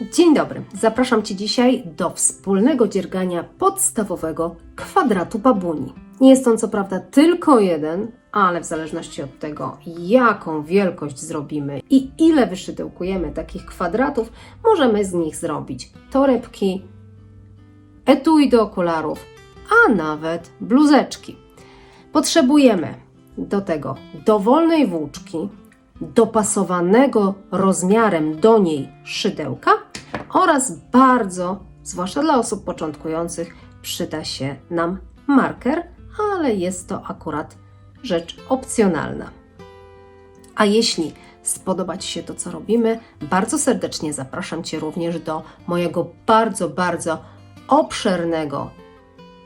Dzień dobry. Zapraszam Cię dzisiaj do wspólnego dziergania podstawowego kwadratu babuni. Nie jest on co prawda tylko jeden, ale w zależności od tego, jaką wielkość zrobimy i ile wyszydełkujemy takich kwadratów, możemy z nich zrobić torebki, etui do okularów, a nawet bluzeczki. Potrzebujemy do tego dowolnej włóczki, dopasowanego rozmiarem do niej szydełka oraz bardzo, zwłaszcza dla osób początkujących, przyda się nam marker, ale jest to akurat rzecz opcjonalna. A jeśli spodoba Ci się to, co robimy, bardzo serdecznie zapraszam Cię również do mojego bardzo, bardzo obszernego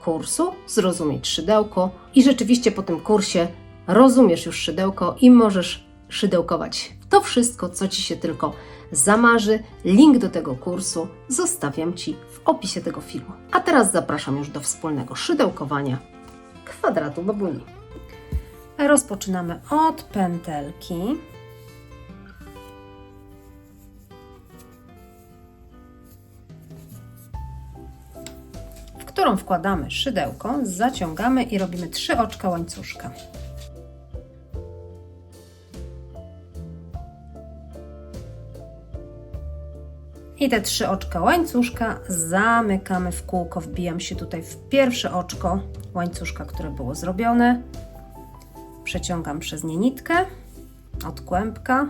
kursu Zrozumieć szydełko i rzeczywiście po tym kursie rozumiesz już szydełko i możesz szydełkować to wszystko, co Ci się tylko zamarzy. Link do tego kursu zostawiam Ci w opisie tego filmu. A teraz zapraszam już do wspólnego szydełkowania kwadratu babuni. Rozpoczynamy od pętelki. w którą wkładamy szydełko, zaciągamy i robimy trzy oczka łańcuszka. I te trzy oczka łańcuszka zamykamy w kółko. Wbijam się tutaj w pierwsze oczko łańcuszka, które było zrobione. Przeciągam przez nie nitkę od kłębka.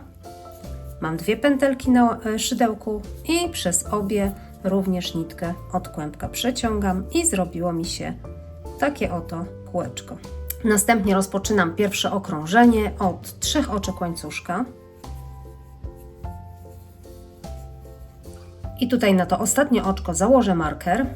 Mam dwie pętelki na e, szydełku i przez obie również nitkę od kłębka przeciągam i zrobiło mi się takie oto kółeczko. Następnie rozpoczynam pierwsze okrążenie od trzech oczek łańcuszka. I tutaj na to ostatnie oczko założę marker.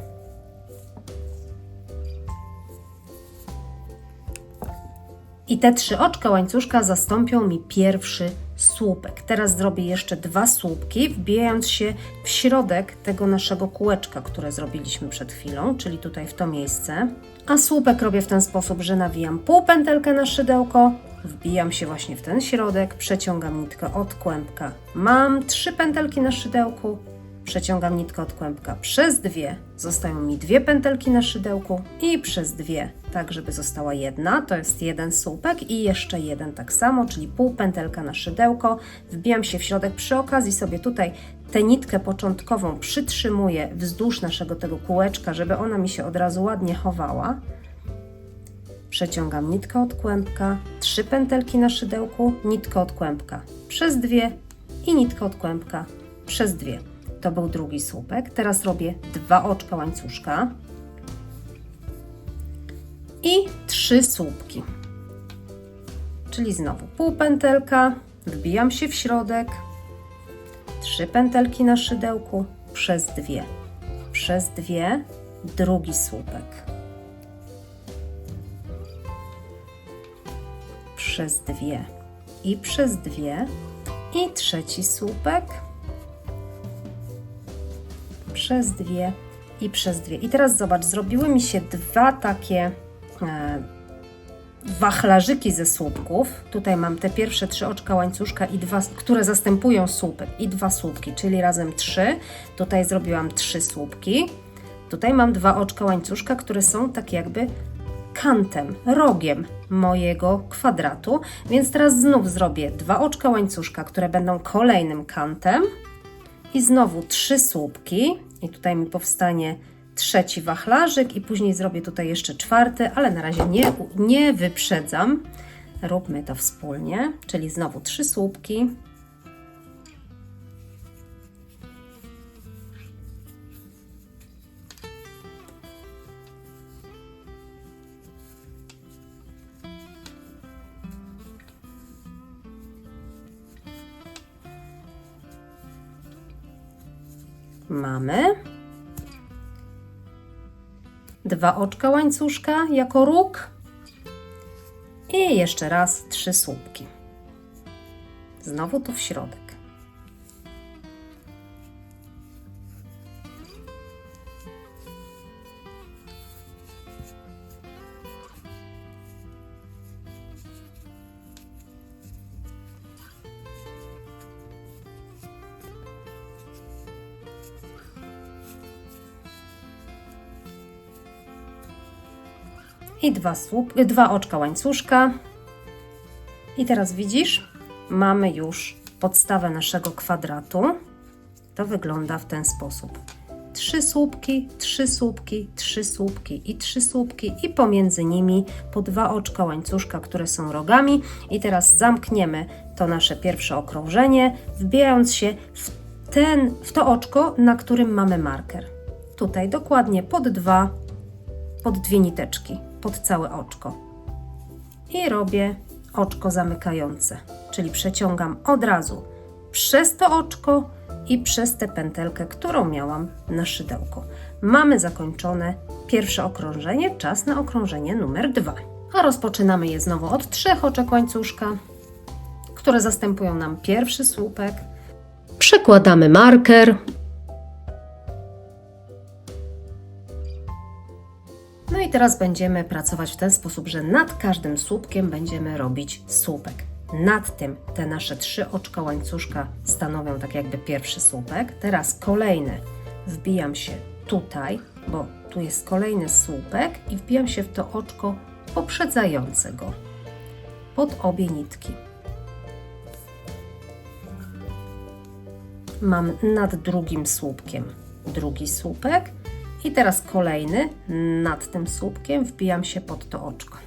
I te trzy oczka łańcuszka zastąpią mi pierwszy słupek. Teraz zrobię jeszcze dwa słupki, wbijając się w środek tego naszego kółeczka, które zrobiliśmy przed chwilą, czyli tutaj w to miejsce. A słupek robię w ten sposób, że nawijam półpętelkę na szydełko, wbijam się właśnie w ten środek, przeciągam nitkę od kłębka. Mam trzy pętelki na szydełku, przeciągam nitkę od kłębka. Przez dwie, zostają mi dwie pętelki na szydełku i przez dwie, tak żeby została jedna, to jest jeden słupek i jeszcze jeden tak samo, czyli pół pętelka na szydełko, wbijam się w środek, przy okazji sobie tutaj tę nitkę początkową przytrzymuję wzdłuż naszego tego kółeczka, żeby ona mi się od razu ładnie chowała. Przeciągam nitkę od kłębka, trzy pętelki na szydełku, nitkę od kłębka. Przez dwie i nitkę od kłębka. Przez dwie. To był drugi słupek. Teraz robię dwa oczka łańcuszka i trzy słupki. Czyli znowu półpętelka, wbijam się w środek, trzy pętelki na szydełku, przez dwie, przez dwie, drugi słupek. Przez dwie i przez dwie i trzeci słupek przez dwie i przez dwie. I teraz zobacz, zrobiły mi się dwa takie e, wachlarzyki ze słupków. Tutaj mam te pierwsze trzy oczka łańcuszka, i dwa, które zastępują słupek i dwa słupki, czyli razem trzy. Tutaj zrobiłam trzy słupki. Tutaj mam dwa oczka łańcuszka, które są tak jakby kantem, rogiem mojego kwadratu, więc teraz znów zrobię dwa oczka łańcuszka, które będą kolejnym kantem i znowu trzy słupki tutaj mi powstanie trzeci wachlarzyk i później zrobię tutaj jeszcze czwarty, ale na razie nie, nie wyprzedzam. Róbmy to wspólnie, czyli znowu trzy słupki. Mamy dwa oczka łańcuszka jako róg i jeszcze raz trzy słupki. Znowu tu w środek. I dwa, słup, dwa oczka łańcuszka. I teraz widzisz, mamy już podstawę naszego kwadratu. To wygląda w ten sposób. Trzy słupki, trzy słupki, trzy słupki i trzy słupki i pomiędzy nimi po dwa oczka łańcuszka, które są rogami. I teraz zamkniemy to nasze pierwsze okrążenie, wbijając się w, ten, w to oczko, na którym mamy marker. Tutaj dokładnie pod dwa, pod dwie niteczki, pod całe oczko. I robię oczko zamykające, czyli przeciągam od razu przez to oczko i przez tę pętelkę, którą miałam na szydełku. Mamy zakończone pierwsze okrążenie, czas na okrążenie numer dwa. A rozpoczynamy je znowu od trzech oczek łańcuszka, które zastępują nam pierwszy słupek. Przekładamy marker. I teraz będziemy pracować w ten sposób, że nad każdym słupkiem będziemy robić słupek. Nad tym te nasze trzy oczka łańcuszka stanowią tak jakby pierwszy słupek. Teraz kolejny wbijam się tutaj, bo tu jest kolejny słupek i wbijam się w to oczko poprzedzające go pod obie nitki. Mam nad drugim słupkiem drugi słupek i teraz kolejny nad tym słupkiem wbijam się pod to oczko.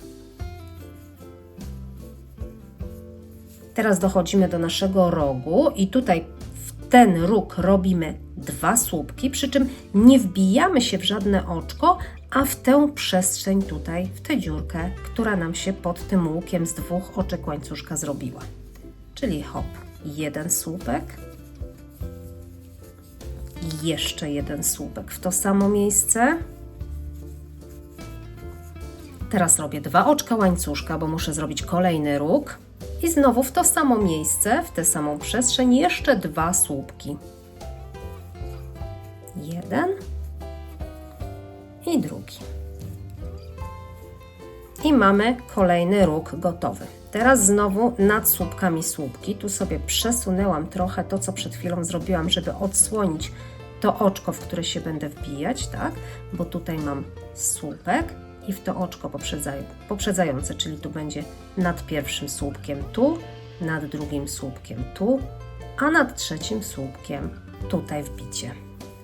Teraz dochodzimy do naszego rogu i tutaj w ten róg robimy dwa słupki, przy czym nie wbijamy się w żadne oczko, a w tę przestrzeń tutaj, w tę dziurkę, która nam się pod tym łukiem z dwóch oczek łańcuszka zrobiła. Czyli hop, jeden słupek, jeszcze jeden słupek w to samo miejsce. Teraz robię dwa oczka łańcuszka, bo muszę zrobić kolejny róg. I znowu w to samo miejsce, w tę samą przestrzeń, jeszcze dwa słupki. Jeden i drugi. I mamy kolejny róg gotowy. Teraz znowu nad słupkami słupki. Tu sobie przesunęłam trochę to, co przed chwilą zrobiłam, żeby odsłonić to oczko, w które się będę wbijać, tak? Bo tutaj mam słupek i w to oczko poprzedzają, poprzedzające, czyli tu będzie nad pierwszym słupkiem tu, nad drugim słupkiem tu, a nad trzecim słupkiem tutaj wbicie.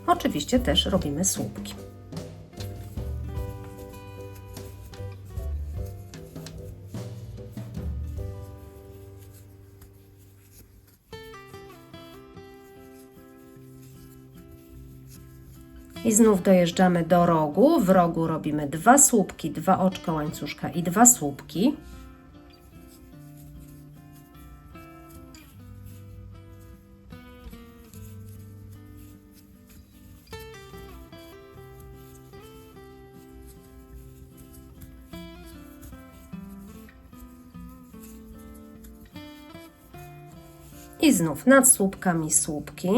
Oczywiście też robimy słupki. I znów dojeżdżamy do rogu. W rogu robimy dwa słupki, dwa oczka łańcuszka i dwa słupki. I znów nad słupkami słupki.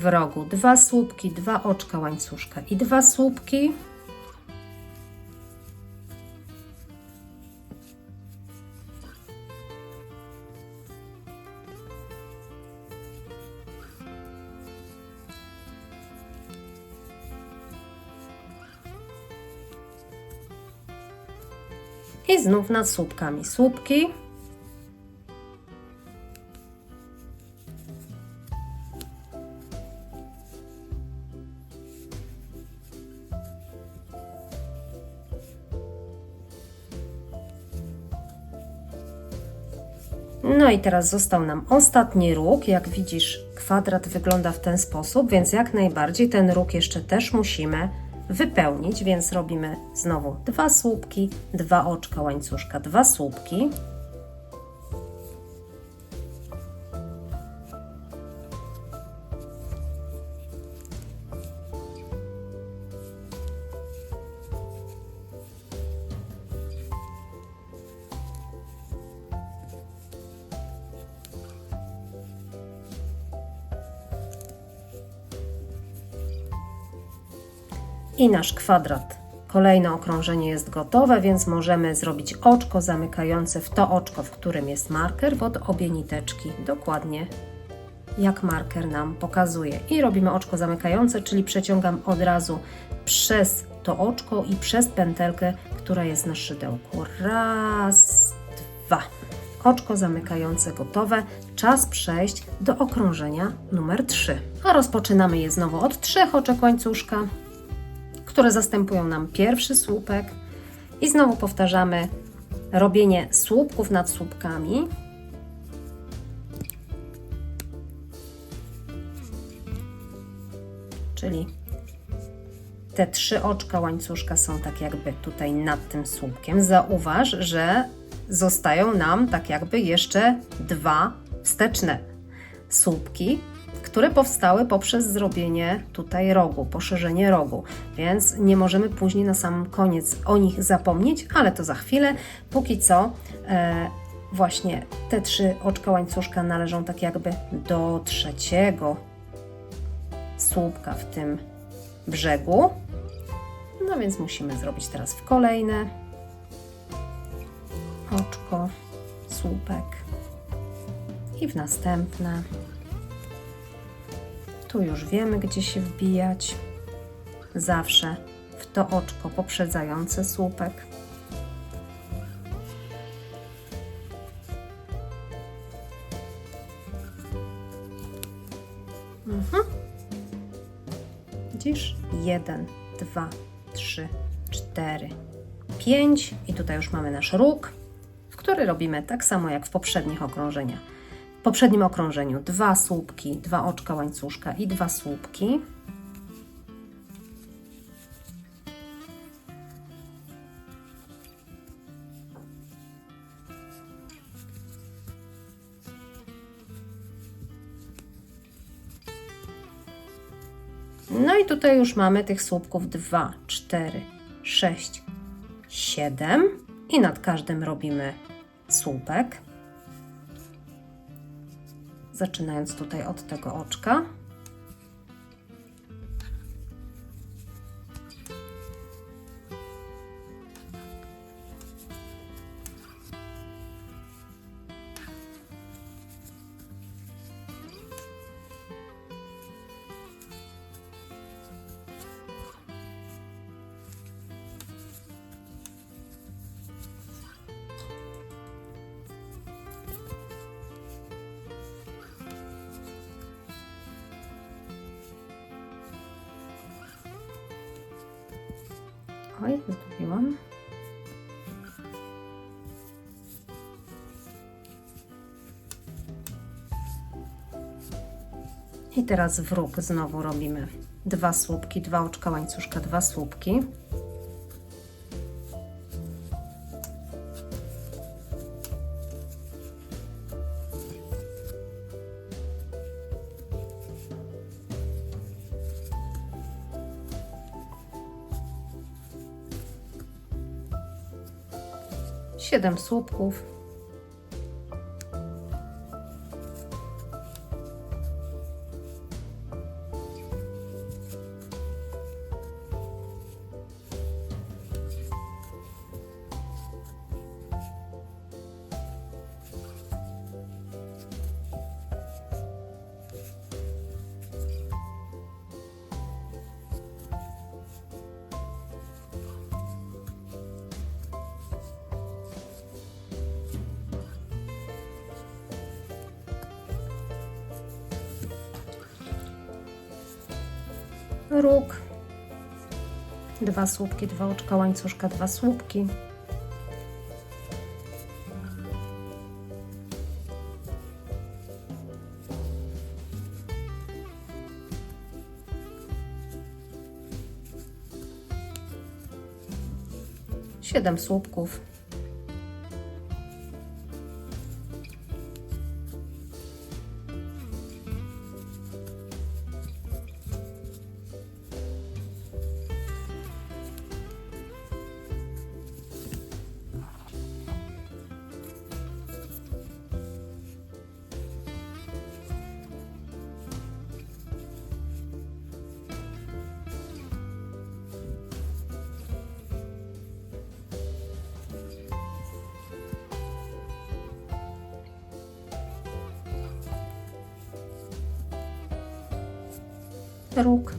W rogu dwa słupki, dwa oczka łańcuszka i dwa słupki. I znów nad słupkami słupki. I teraz został nam ostatni róg. Jak widzisz, kwadrat wygląda w ten sposób, więc jak najbardziej ten róg jeszcze też musimy wypełnić, więc robimy znowu dwa słupki, dwa oczka łańcuszka, dwa słupki. I nasz kwadrat Kolejne okrążenie jest gotowe, więc możemy zrobić oczko zamykające w to oczko, w którym jest marker, pod obie niteczki. Dokładnie jak marker nam pokazuje. I robimy oczko zamykające, czyli przeciągam od razu przez to oczko i przez pętelkę, która jest na szydełku. Raz, dwa. Oczko zamykające gotowe. Czas przejść do okrążenia numer 3. A rozpoczynamy je znowu od trzech oczek łańcuszka, które zastępują nam pierwszy słupek. I znowu powtarzamy robienie słupków nad słupkami. Czyli te trzy oczka łańcuszka są tak jakby tutaj nad tym słupkiem. Zauważ, że zostają nam tak jakby jeszcze dwa wsteczne słupki, które powstały poprzez zrobienie tutaj rogu, poszerzenie rogu, więc nie możemy później na sam koniec o nich zapomnieć, ale to za chwilę. Póki co e, właśnie te trzy oczka łańcuszka należą tak jakby do trzeciego słupka w tym brzegu. No więc musimy zrobić teraz w kolejne oczko, słupek i w następne. Tu już wiemy, gdzie się wbijać. Zawsze w to oczko poprzedzające słupek. Mhm. Widzisz? Jeden, dwa, trzy, cztery, pięć. I tutaj już mamy nasz róg, w który robimy tak samo jak w poprzednich okrążeniach. W poprzednim okrążeniu dwa słupki, dwa oczka łańcuszka i dwa słupki. No i tutaj już mamy tych słupków 2, 4, 6, 7 i nad każdym robimy słupek. Zaczynając tutaj od tego oczka. Oj, zgubiłam. I teraz w znowu robimy dwa słupki, dwa oczka łańcuszka, dwa słupki. Siedem słupków. Róg, dwa słupki, dwa oczka łańcuszka, dwa słupki. Siedem słupków. Róg.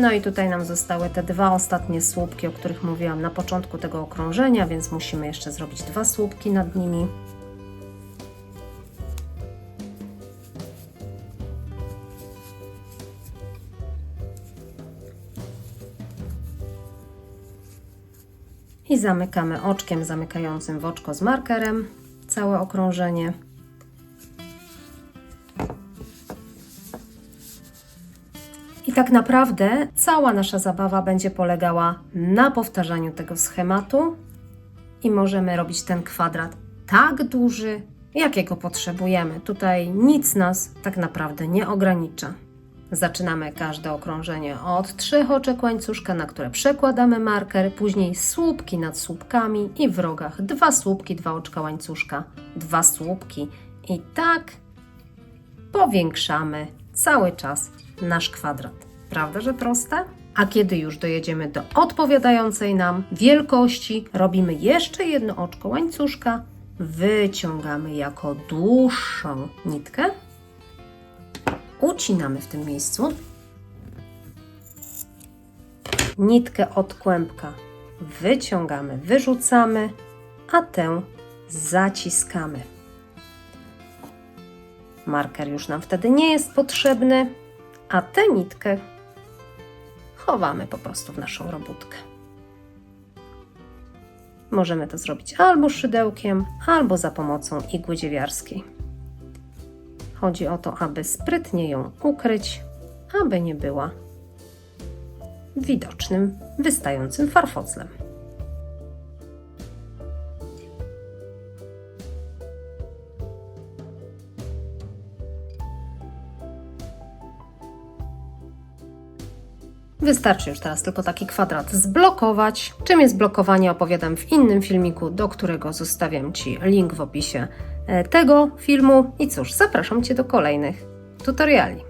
No i tutaj nam zostały te dwa ostatnie słupki, o których mówiłam na początku tego okrążenia, więc musimy jeszcze zrobić dwa słupki nad nimi. Zamykamy oczkiem zamykającym w oczko z markerem całe okrążenie. I tak naprawdę cała nasza zabawa będzie polegała na powtarzaniu tego schematu i możemy robić ten kwadrat tak duży, jakiego potrzebujemy. Tutaj nic nas tak naprawdę nie ogranicza. Zaczynamy każde okrążenie od trzech oczek łańcuszka, na które przekładamy marker, później słupki nad słupkami i w rogach dwa słupki, dwa oczka łańcuszka, dwa słupki i tak powiększamy cały czas nasz kwadrat. Prawda, że proste? A kiedy już dojedziemy do odpowiadającej nam wielkości, robimy jeszcze jedno oczko łańcuszka, wyciągamy jako dłuższą nitkę, ucinamy w tym miejscu, nitkę od kłębka wyciągamy, wyrzucamy, a tę zaciskamy. Marker już nam wtedy nie jest potrzebny, a tę nitkę chowamy po prostu w naszą robótkę. Możemy to zrobić albo szydełkiem, albo za pomocą igły dziewiarskiej. Chodzi o to, aby sprytnie ją ukryć, aby nie była widocznym, wystającym farfoclem. Wystarczy już teraz tylko taki kwadrat zblokować. Czym jest blokowanie opowiadam w innym filmiku, do którego zostawiam Ci link w opisie tego filmu. I cóż, zapraszam Cię do kolejnych tutoriali.